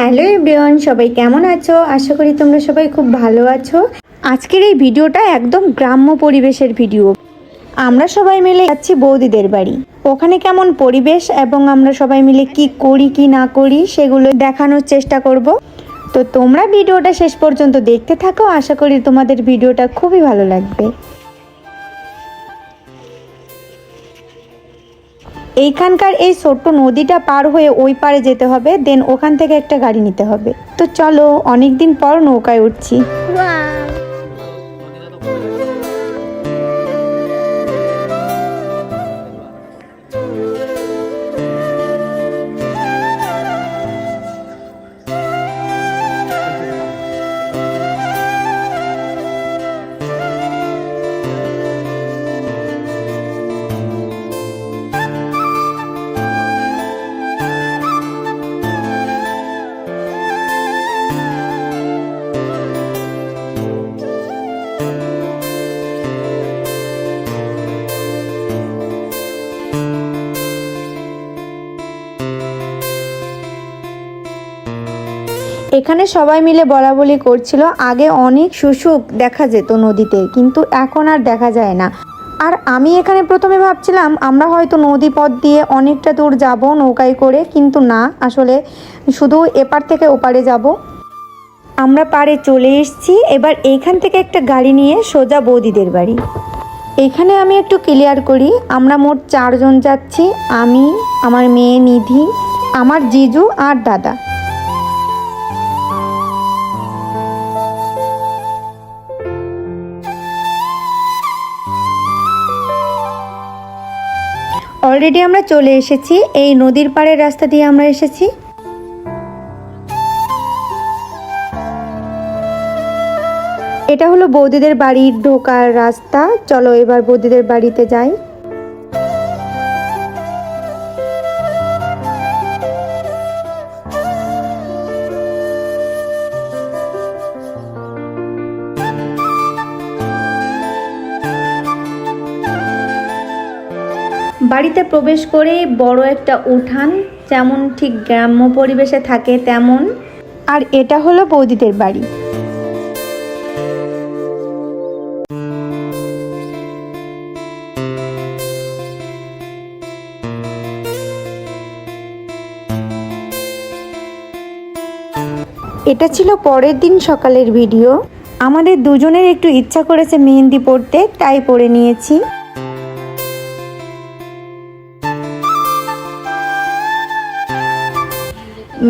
Hello everyone, সবাই কেমন আছো? আশা করি তোমরা সবাই খুব ভালো আছো। আজকের এই ভিডিওটা একদম গ্রাম্য পরিবেশের ভিডিও। আমরা সবাই মিলে যাচ্ছি বৌদিদের বাড়ি। ওখানে কেমন পরিবেশ এবং আমরা সবাই মিলে কি করি, কি না করি, সেগুলো দেখানোর চেষ্টা করব। তো তোমরা ভিডিওটা শেষ পর্যন্ত দেখতে থাকো। আশা করি তোমাদের ভিডিওটা খুবই ভালো লাগবে। এইখানকার এই ছোট্ট নদীটা পার হয়ে ওই পারে যেতে হবে দেন ওখান থেকে একটা গাড়ি নিতে হবে। তো চলো, অনেকদিন পর নৌকায় উঠছি। এখানে সবাই মিলে বলা বলি করছিল, আগে অনেক শুশুক দেখা যেত নদীতে, কিন্তু এখন আর দেখা যায় না। আর আমি এখানে প্রথমে ভাবছিলাম, আমরা হয়তো নদী পথ দিয়ে অনেকটা দূর যাব নৌকায় করে, কিন্তু না, আসলে শুধু এপার থেকে ওপারে যাব। আমরা পারে চলে এসেছি, এবার এইখান থেকে একটা গাড়ি নিয়ে সোজা বৌদিদের বাড়ি। এখানে আমি একটু ক্লিয়ার করি, আমরা মোট চারজন যাচ্ছি, আমি, আমার মেয়ে নিধি, আমার জিজু আর দাদা। অলরেডি আমরা চলে এসেছি। এই নদীর পাড়ের রাস্তা দিয়ে আমরা এসেছি। এটা হলো বৌদিদের বাড়ির ঢোকার রাস্তা। চলো এবার বৌদিদের বাড়িতে যাই। বাড়িতে প্রবেশ করে বড় একটা উঠান, যেমন ঠিক গ্রাম্য পরিবেশে থাকে তেমন। আর এটা হলো বৌদিদের বাড়ি। এটা ছিল পরের দিন সকালের ভিডিও। আমাদের দুজনের একটু ইচ্ছা করেছে মেহেন্দি পড়তে তাই পরে নিয়েছি।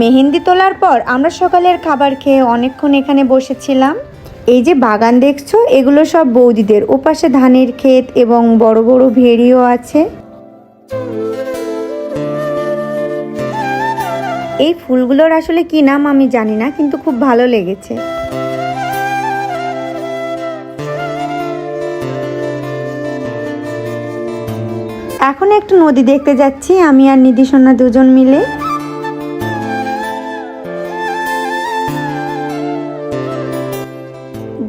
মেহেন্দি তোলার পর আমরা সকালের খাবার খেয়ে অনেকক্ষণ এখানে বসেছিলাম। এই যে বাগান দেখছ, এগুলো সব বৌদিদের। ওপাশে ধানের ক্ষেত এবং বড় বড় ভেড়িও আছে। এই ফুলগুলোর আসলে কি নাম আমি জানি না, কিন্তু খুব ভালো লেগেছে। এখন একটু নদী দেখতে যাচ্ছি, আমি আর নিধি দুজন মিলে।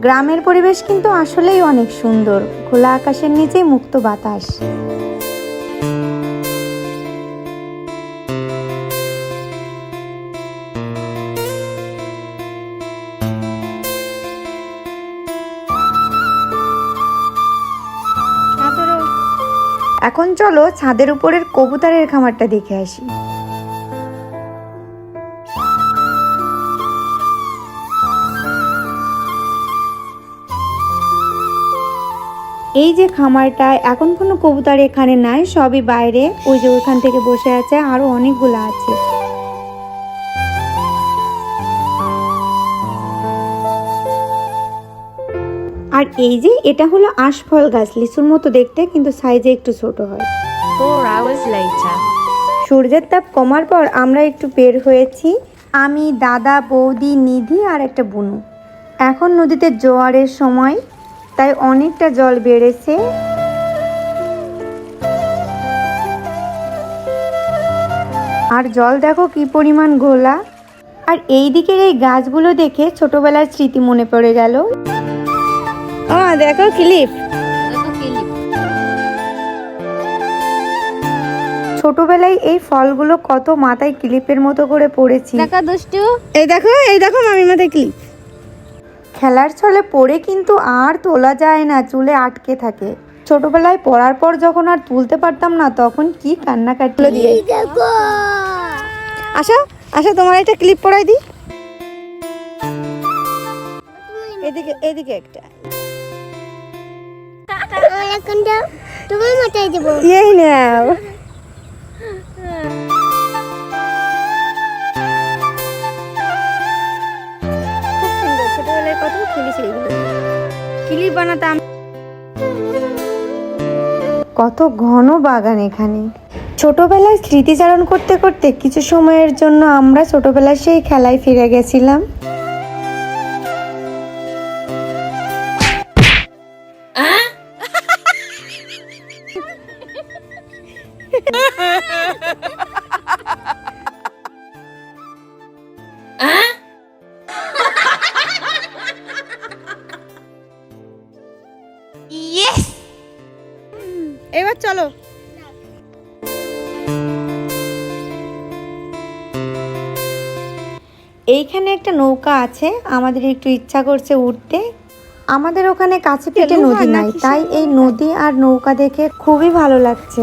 গ্রামের পরিবেশ কিন্তু আসলেই অনেক সুন্দর। খোলা আকাশের নিচে মুক্ত বাতাস। এখন চলো ছাদের উপরের কবুতরের খামারটা দেখে আসি। এই যে খামারটা এখন কোনো কবুতর এখানে নাই সবই বাইরে। ওই যে ওইখান থেকে বসে আছে আরও অনেকগুলো আছে। আর এই যে এটা হলো আশফল গাছ লিচুর মতো দেখতে কিন্তু সাইজে একটু ছোট হয়। সূর্যের তাপ কমার পর আমরা একটু বের হয়েছি। আমি দাদা বৌদি নিধি আর একটা বুনু। এখন নদীতে জোয়ারের সময়। তাই অনেকটা জল বেড়েছে। আর জল দেখো কি পরিমাণ ঘোলা। আর এই দিকের এই গাছগুলো দেখে ছোটবেলার স্মৃতি মনে পড়ে গেল। ও দেখো ক্লিপ ছোটবেলায় এই ফলগুলো কত মাথায় ক্লিপের মতো করে পড়েছি। দেখা দুষ্টু। এই দেখো এই দেখো মামির মাথায় ক্লিপ খেলার ছলে পড়ে কিন্তু আর তোলা যায় না চুলে আটকে থাকে। ছোটবেলায় পড়ার পর যখন আর তুলতে পারতাম না তখন কি কান্নাকাটি। দিয়ে আশা আশা তোমার একটা ক্লিপ পরাই দি এদিকে এদিকে একটা। তোমার মাথায় দেবো। এই নাও। ক্লিপ বানাতাম। কত ঘন বাগান এখানে। ছোটবেলায় স্মৃতিচারণ করতে করতে কিছু সময়ের জন্য আমরা ছোটবেলায় সেই খেলায় ফিরে গেছিলাম। এবার চলো। এইখানে একটা নৌকা আছে আমাদের একটু ইচ্ছা করছে উঠতে আমাদের ওখানে কাছে পিঠে নদী নাই তাই এই নদী আর নৌকা দেখে খুবই ভালো লাগছে।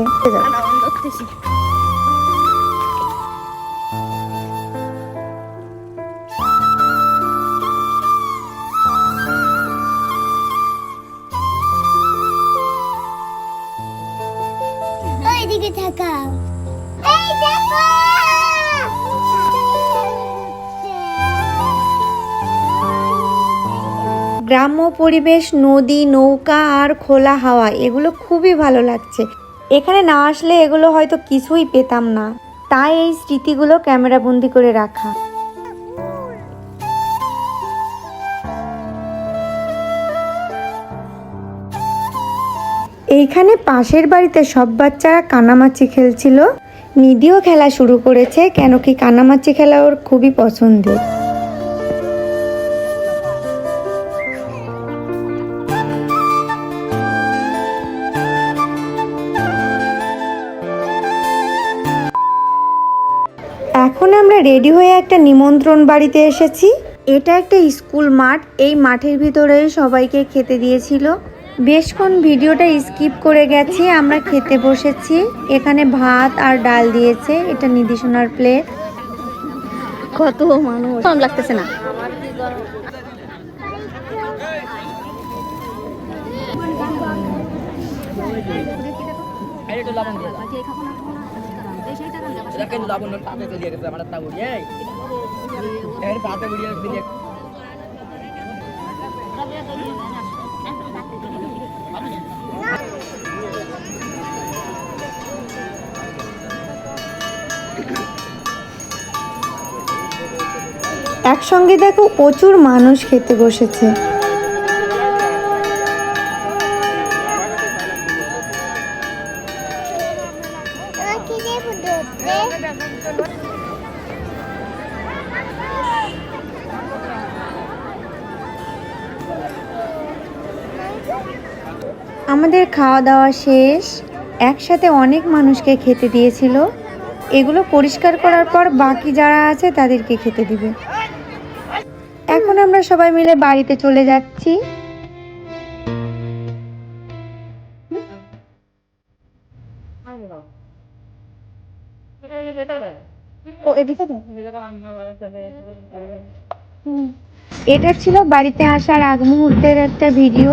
গ্রাম্য পরিবেশ, নদী, নৌকা আর খোলা হাওয়া, এগুলো খুবই ভালো লাগছে। এখানে না আসলে এগুলো হয়তো কিছুই পেতাম না। তাই এই স্মৃতিগুলো ক্যামেরা বন্দি করে রাখা। এইখানে পাশের বাড়িতে সব বাচ্চারা কানামাছি খেলছিল। নিধিও খেলা শুরু করেছে, কেন কি কানামাছি খেলা ওর খুবই পছন্দের। এখন আমরা রেডি হয়ে একটা নিমন্ত্রণ বাড়িতে এসেছি। এটা একটা স্কুল মাঠ। এই মাঠের ভিতরে সবাইকে খেতে দিয়েছিল। বেশক্ষণ ভিডিওটা স্কিপ করে গেছি, আমরা খেতে বসেছি। এখানে ভাত আর ডাল দিয়েছে, এটা নির্দেশনার প্লেট। কত মানুষ। কম লাগতেছে না। লবণ পাতে চলিয়ে গেছে আমার তা উড়িয়ে এর পাতে উড়িয়ে দিলে একসঙ্গে দেখো প্রচুর মানুষ খেতে বসেছে। আমাদের খাওয়া দাওয়া শেষ, একসাথে অনেক মানুষকে খেতে দিয়েছিল। এগুলো পরিষ্কার করার পর বাকি যারা আছে তাদেরকে খেতে দিবে। এখন আমরা সবাই মিলে বাড়িতে চলে যাচ্ছি। এটা ছিল বাড়িতে আসার আগ মুহূর্তের একটা ভিডিও।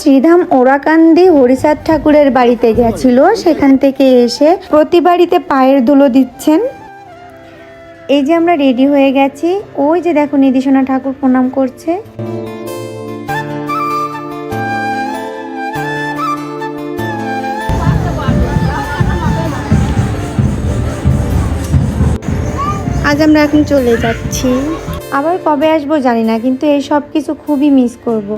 শ্রীধাম ওরাকান্দি হরিচাঁদ ঠাকুরের বাড়িতে গেছিল। সেখান থেকে এসে প্রতি বাড়িতে পায়ের ধুলো দিচ্ছেন। এই যে আমরা রেডি হয়ে গেছি। ওই যে দেখো নিধিসোনা ঠাকুর প্রণাম করছে। আজ আমরা এখন চলে যাচ্ছি। আবার কবে আসব জানি না, কিন্তু এই সব কিছু খুবই মিস করব।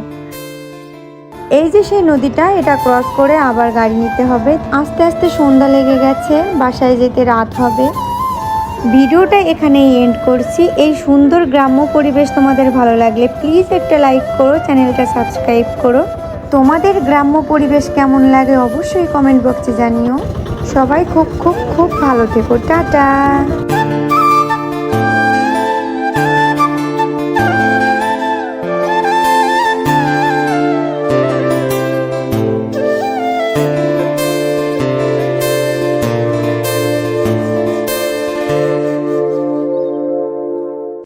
এই যে সেই নদীটা, এটা ক্রস করে আবার গাড়ি নিতে হবে। আস্তে আস্তে সন্ধ্যা লেগে গেছে, বাসায় যেতে রাত হবে। ভিডিওটা এখানেই এন্ড করছি। এই সুন্দর গ্রাম্য পরিবেশ তোমাদের ভালো লাগলে প্লিজ একটা লাইক করো, চ্যানেলটা সাবস্ক্রাইব করো। তোমাদের গ্রাম্য পরিবেশ কেমন লাগে অবশ্যই কমেন্ট বক্সে জানিও। সবাই খুব খুব খুব ভালো থেকো। টাটা!